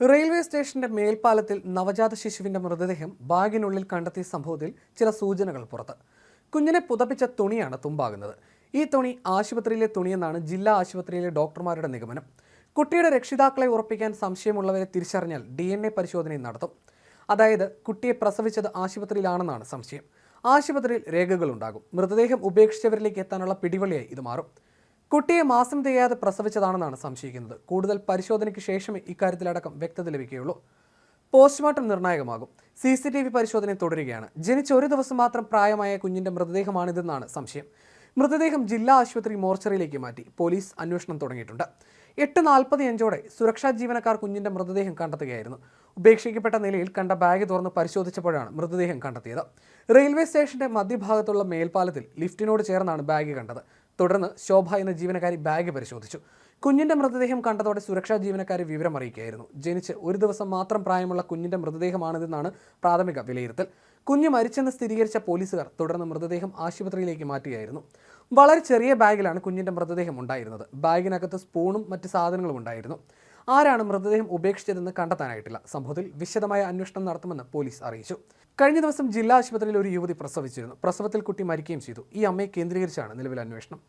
Railway സ്റ്റേഷന്റെ മേൽപ്പാലത്തിൽ നവജാത ശിശുവിന്റെ മൃതദേഹം ബാഗിനുള്ളിൽ കണ്ടെത്തിയ സംഭവത്തിൽ ചില സൂചനകൾ പുറത്ത്. കുഞ്ഞിനെ പുതപ്പിച്ച തുണിയാണ് തുമ്പാകുന്നത്. ഈ തുണി ആശുപത്രിയിലെ തുണിയെന്നാണ് ജില്ലാ ആശുപത്രിയിലെ ഡോക്ടർമാരുടെ നിഗമനം. കുട്ടിയുടെ രക്ഷിതാക്കളെ ഉറപ്പിക്കാൻ സംശയമുള്ളവരെ തിരിച്ചറിഞ്ഞാൽ ഡി എൻ എ പരിശോധനയും നടത്തും. അതായത് കുട്ടിയെ പ്രസവിച്ചത് ആശുപത്രിയിലാണെന്നാണ് സംശയം. ആശുപത്രിയിൽ രേഖകളുണ്ടാകും. മൃതദേഹം ഉപേക്ഷിച്ചവരിലേക്ക് എത്താനുള്ള പിടിവളിയായി ഇത് മാറും. കുട്ടിയെ മാസം തികയാതെ പ്രസവിച്ചതാണെന്നാണ് സംശയിക്കുന്നത്. കൂടുതൽ പരിശോധനയ്ക്ക് ശേഷമേ ഇക്കാര്യത്തിലടക്കം വ്യക്തത ലഭിക്കുകയുള്ളൂ. പോസ്റ്റ്മോർട്ടം നിർണായകമാകും. സി സി ടി വി പരിശോധന തുടരുകയാണ്. ജനിച്ച ഒരു ദിവസം മാത്രം പ്രായമായ കുഞ്ഞിന്റെ മൃതദേഹമാണിതെന്നാണ് സംശയം. മൃതദേഹം ജില്ലാ ആശുപത്രി മോർച്ചറിയിലേക്ക് മാറ്റി പോലീസ് അന്വേഷണം തുടങ്ങിയിട്ടുണ്ട്. എട്ട് നാൽപ്പത്തി അഞ്ചോടെ സുരക്ഷാ ജീവനക്കാർ കുഞ്ഞിന്റെ മൃതദേഹം കണ്ടെത്തുകയായിരുന്നു. ഉപേക്ഷിക്കപ്പെട്ട നിലയിൽ കണ്ട ബാഗ് തുറന്ന് പരിശോധിച്ചപ്പോഴാണ് മൃതദേഹം കണ്ടെത്തിയത്. റെയിൽവേ സ്റ്റേഷന്റെ മധ്യഭാഗത്തുള്ള മേൽപ്പാലത്തിൽ ലിഫ്റ്റിനോട് ചേർന്നാണ് ബാഗ് കണ്ടത്. തുടർന്ന് ശോഭ എന്ന ജീവനക്കാരി ബാഗ് പരിശോധിച്ചു. കുഞ്ഞിന്റെ മൃതദേഹം കണ്ടതോടെ സുരക്ഷാ ജീവനക്കാരെ വിവരം അറിയിക്കുകയായിരുന്നു. ജനിച്ച് ഒരു ദിവസം മാത്രം പ്രായമുള്ള കുഞ്ഞിന്റെ മൃതദേഹമാണിതെന്നാണ് പ്രാഥമിക വിലയിരുത്തൽ. കുഞ്ഞ് മരിച്ചെന്ന് സ്ഥിരീകരിച്ച പോലീസുകാർ തുടർന്ന് മൃതദേഹം ആശുപത്രിയിലേക്ക് മാറ്റുകയായിരുന്നു. വളരെ ചെറിയ ബാഗിലാണ് കുഞ്ഞിന്റെ മൃതദേഹം ഉണ്ടായിരുന്നത്. ബാഗിനകത്ത് സ്പൂണും മറ്റ് സാധനങ്ങളും ഉണ്ടായിരുന്നു. ആരാണ് മൃതദേഹം ഉപേക്ഷിച്ചതെന്ന് കണ്ടെത്താനായിട്ടില്ല. സംഭവത്തിൽ വിശദമായ അന്വേഷണം നടത്തുമെന്ന് പോലീസ് അറിയിച്ചു. കഴിഞ്ഞ ദിവസം ജില്ലാ ആശുപത്രിയിൽ ഒരു യുവതി പ്രസവിച്ചിരുന്നു. പ്രസവത്തിൽ കുട്ടി മരിക്കുകയും ചെയ്തു. ഈ അമ്മയെ കേന്ദ്രീകരിച്ചാണ് നിലവിൽ അന്വേഷണം.